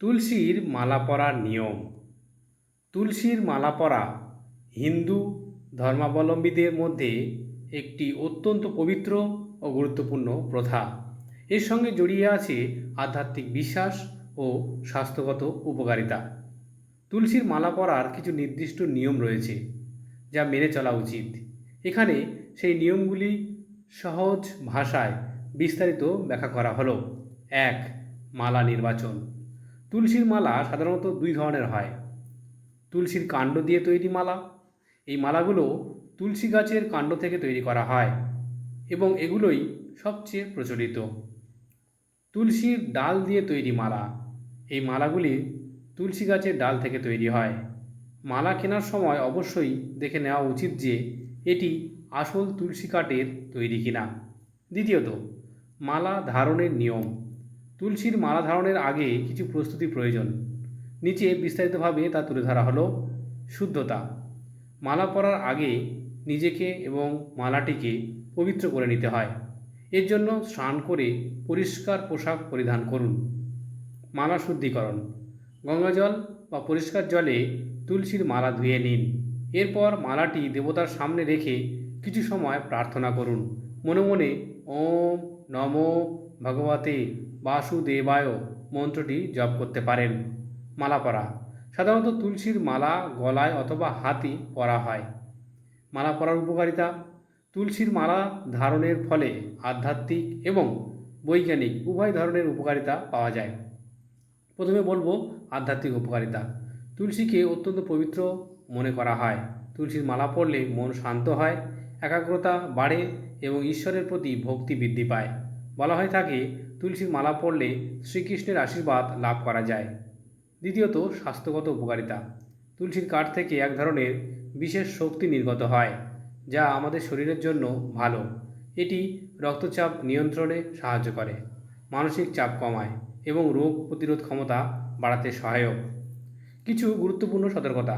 তুলসীর মালা পরার নিয়ম। তুলসীর মালা পরা হিন্দু ধর্মাবলম্বীদের মধ্যে একটি অত্যন্ত পবিত্র ও গুরুত্বপূর্ণ প্রথা। এর সঙ্গে জড়িয়ে আছে আধ্যাত্মিক বিশ্বাস ও স্বাস্থ্যগত উপকারিতা। তুলসীর মালা পরার কিছু নির্দিষ্ট নিয়ম রয়েছে, যা মেনে চলা উচিত। এখানে সেই নিয়মগুলি সহজ ভাষায় বিস্তারিত ব্যাখ্যা করা হলো। এক, মালা নির্বাচন। তুলসীর মালা সাধারণত দুই ধরনের হয়। তুলসীর কাণ্ড দিয়ে তৈরি মালা। এই মালাগুলো তুলসী গাছের কাণ্ড থেকে তৈরি করা হয় এবং এগুলোই সবচেয়ে প্রচলিত। তুলসীর ডাল দিয়ে তৈরি মালা। এই মালাগুলি তুলসী গাছের ডাল থেকে তৈরি হয়। মালা কেনার সময় অবশ্যই দেখে নেওয়া উচিত যে এটি আসল তুলসী কাঠের তৈরি কিনা। দ্বিতীয়ত, মালা ধারণের নিয়ম। তুলসীর মালা ধারণের আগে কিছু প্রস্তুতি প্রয়োজন। নিচে বিস্তারিতভাবে তা তুলে ধরা হলো শুদ্ধতা। মালা পরার আগে নিজেকে এবং মালাটিকে পবিত্র করে নিতে হয়। এর জন্য স্নান করে পরিষ্কার পোশাক পরিধান করুন। মালা শুদ্ধিকরণ। গঙ্গাজল বা পরিষ্কার জলে তুলসীর মালা ধুয়ে নিন। এরপর মালাটি দেবতার সামনে রেখে কিছু সময় প্রার্থনা করুন। মনে মনে ওম নম ভগবতে বাসুদেবায় মন্ত্রটি জপ করতে পারেন। মালা পরা। সাধারণত তুলসীর মালা গলায় অথবা হাতি পরা হয়। মালা পরার উপকারিতা? তুলসীর মালা ধারণের ফলে আধ্যাত্মিক এবং বৈজ্ঞানিক উভয় ধরনের উপকারিতা পাওয়া যায়। প্রথমে বলব আধ্যাত্মিক উপকারিতা। তুলসীকে অত্যন্ত পবিত্র মনে করা হয়। তুলসীর মালা পরলে মন শান্ত হয়, একাগ্রতা বাড়ে এবং ঈশ্বরের প্রতি ভক্তি বৃদ্ধি পায়। বলা হয়ে থাকে তুলসীর মালা পরলে শ্রীকৃষ্ণের আশীর্বাদ লাভ করা যায়। দ্বিতীয়ত, স্বাস্থ্যগত উপকারিতা। তুলসীর কাঠ থেকে এক ধরনের বিশেষ শক্তি নির্গত হয়, যা আমাদের শরীরের জন্য ভালো। এটি রক্তচাপ নিয়ন্ত্রণে সাহায্য করে, মানসিক চাপ কমায় এবং রোগ প্রতিরোধ ক্ষমতা বাড়াতে সহায়ক। কিছু গুরুত্বপূর্ণ সতর্কতা।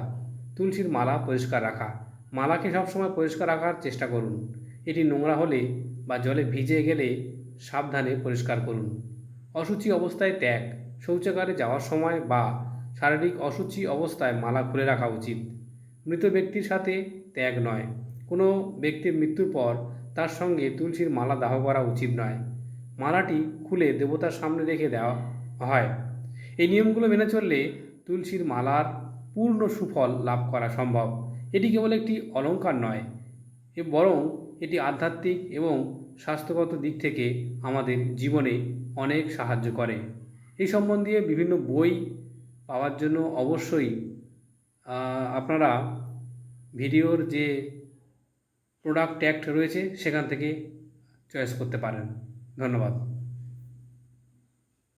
তুলসীর মালা পরিষ্কার রাখা। মালাকে সবসময় পরিষ্কার রাখার চেষ্টা করুন। এটি নোংরা হলে বা জলে ভিজে গেলে সাবধানে পরিষ্কার করুন। অসুচি অবস্থায় ত্যাগ, শৌচাগারে যাওয়ার সময় বা শারীরিক অসুচি অবস্থায় মালা খুলে রাখা উচিত। মৃত ব্যক্তির সাথে ত্যাগ নয়। কোনো ব্যক্তির মৃত্যুর পর তার সঙ্গে তুলসীর মালা দাহ করা উচিত নয়। মালাটি খুলে দেবতার সামনে রেখে দেওয়া হয়। এই নিয়মগুলো মেনে চললে তুলসীর মালার পূর্ণ সুফল লাভ করা সম্ভব। এটি কেবল একটি অলংকার নয় বরং এটি আধ্যাত্মিক এবং স্বাস্থ্যগত দিক থেকে আমাদের জীবনে অনেক সাহায্য করে। এই সম্বন্ধে বিভিন্ন বই পাওয়ার জন্য অবশ্যই আপনারা ভিডিওর যে প্রোডাক্ট অ্যাক্ট রয়েছে, সেখান থেকে চয়েস করতে পারেন। ধন্যবাদ।